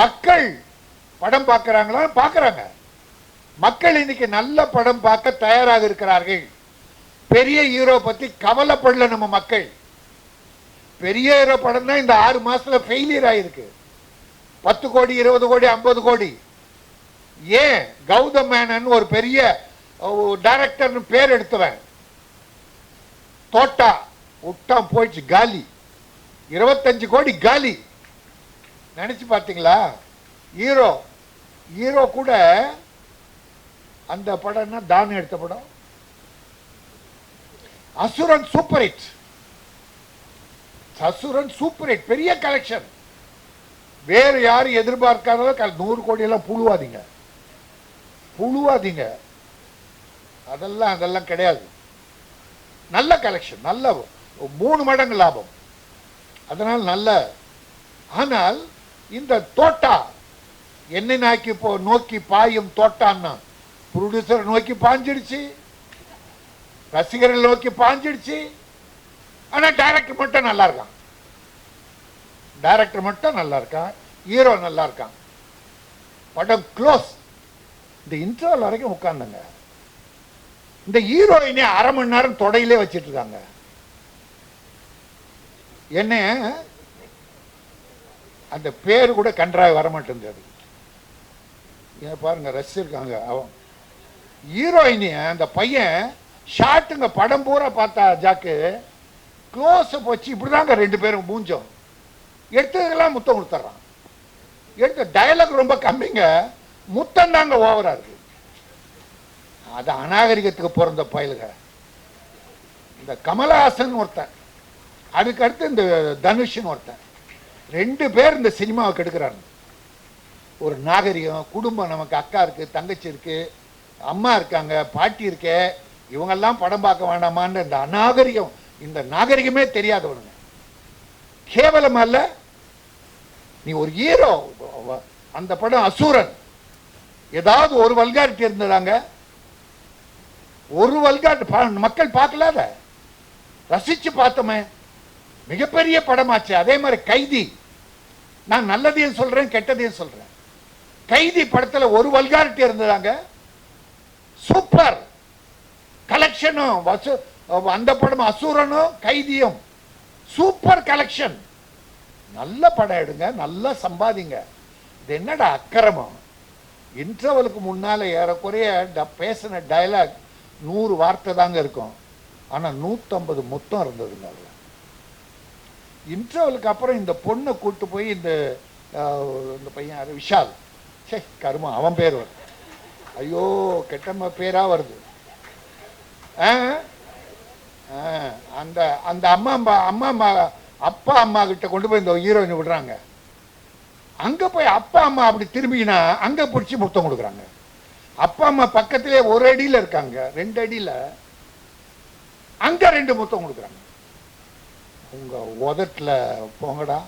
மக்கள் படம் பார்க்கறாங்களா பார்க்கறாங்க. மக்கள் இன்னைக்கு நல்ல படம் பார்க்க தயாராக இருக்கிறார்கள். பெரிய ஹீரோ பத்தி கவலைப்படல நம்ம மக்கள். பெரிய ஹீரோ படம் தான் இந்த ஆறு மாசத்துல ஃபெயிலியர் ஆயிருக்கு. பத்து கோடி இருபது கோடி ஐம்பது கோடி. ஏன்? கௌதம் மேனன் ஒரு பெரிய டைரக்டர்னு பேர் எடுத்தவன். தோட்டா விட்டான் போயிடுச்சு காலி. இருபத்தஞ்சு கோடி காலி. நினைச்சு பார்த்தீங்களா? ஹீரோ. ஹீரோ கூட அந்த படம்னா தானம் எடுத்த படம். Asuran super hit. Asuran super hit. பெரிய கலெக்ஷன் வேறு யாரும் எதிர்பார்க்காத நூறு கோடி எல்லாம் புழுவாதீங்க. புழுவாதீங்க. அதெல்லாம் அதெல்லாம் கிடையாது. நல்ல கலெக்ஷன் நல்ல மூணு மடங்கு லாபம். அதனால் நல்ல. ஆனால் இந்த தோட்டா என்னை நாக்கி போ நோக்கி பாயும் தோட்டான்னா ப்ரொடியூசர் நோக்கி பாஞ்சிடுச்சு ரசிகர்கள் நோக்கி பாஞ்சிடுச்சு ஆனா டைரக்டர் மட்டும் நல்லா இருக்கான். டைரக்டர் மட்டும் நல்லா இருக்கான் ஹீரோ நல்லா இருக்கான். படம் க்ளோஸ் இந்த இன்டர்வல் வரைக்கும் உட்காந்துங்க இந்த ஹீரோயினே அரை மணி நேரம் தொடையிலே வச்சிட்டு இருக்காங்க. என்ன அந்த பேர் கூட கன்றாய் வர மாட்டேங்குது ஏன் பாருங்க ரஸ் இருக்காங்க அவன். ஹீரோயினி அந்த பையன் ஷாட்டுங்க படம் பூரா பார்த்தா ஜாக்கு. க்ளோஸ் வச்சு இப்படிதாங்க ரெண்டு பேரும் மூஞ்சோம். எடுத்ததுக்கெல்லாம் முத்தம் கொடுத்துட்றான் எடுத்த டயலாக் ரொம்ப கம்மிங்க முத்தம் தாங்க ஓவரா இருக்கு. அது அநாகரிகத்துக்கு பிறந்த பயலுக இந்த கமலஹாசன் ஒருத்தன் அதுக்கடுத்து இந்த தனுஷன் ஒருத்தன். ரெண்டு பேர் இந்த சினிமாவை கெடுக்கிறாங்க. ஒரு நாகரிகம் குடும்பம் நமக்கு அக்கா இருக்கு தங்கச்சி இருக்குது அம்மா இருக்காங்க பாட்டி இருக்கே இவங்கெல்லாம் படம் பார்க்க வேண்டாமான்னு இந்த அநாகரிகம் இந்த நாகரிகமே தெரியாதவனுங்க. கேவலம் அல்ல நீ ஒரு ஹீரோ அந்த படம் அசூரன். ஏதாவது ஒரு வல்காரிட்டி இருந்ததாங்க. ஒரு வல்காரிட்டி மக்கள் பார்க்கலாத ரசிச்சு பார்த்தோமே. மிகப்பெரிய படமாச்சு அதே மாதிரி கைதி. நான் நல்லதையும் சொல்றேன் கெட்டதையும் சொல்றேன். கைதி படத்தில் ஒரு வல்காரிட்டி இருந்ததாங்க. சூப்பர் கலெக்ஷனும் வசு அந்த படம் அசூரனும் கைதியும். சூப்பர் கலெக்ஷன் நல்ல படம் எடுங்க நல்லா சம்பாதிங்க. இது என்னடா அக்கிரமம்? இன்டர்வலுக்கு முன்னால் ஏறக்குறைய ட- பேசின டயலாக் நூறு வார்த்தை தாங்க இருக்கும். ஆனால் நூற்றம்பது மொத்தம் இருந்ததுங்க அதில். இன்டர்வலுக்கு அப்புறம் இந்த பொண்ணை கூட்டு போய் இந்த இந்த பையன் யார்? விஷால். சே கருமம் அவன் பேர் வருது ஐயோ கெட்டம்ம பேரா வருது. அந்த அந்த அம்மா அம்மா அம்மா அம்மா அப்பா அம்மா கிட்ட கொண்டு போய் இந்த ஹீரோயின் விடுறாங்க. அங்க போய் அப்பா அம்மா அப்படி திரும்பினா அங்க பிடிச்சி முத்தம் கொடுக்குறாங்க. அப்பா அம்மா பக்கத்திலே ஒரு அடியில இருக்காங்க. ரெண்டு அடியில அங்க ரெண்டு முத்தம் கொடுக்குறாங்க. உங்கள் உதட்டில் போங்கடா.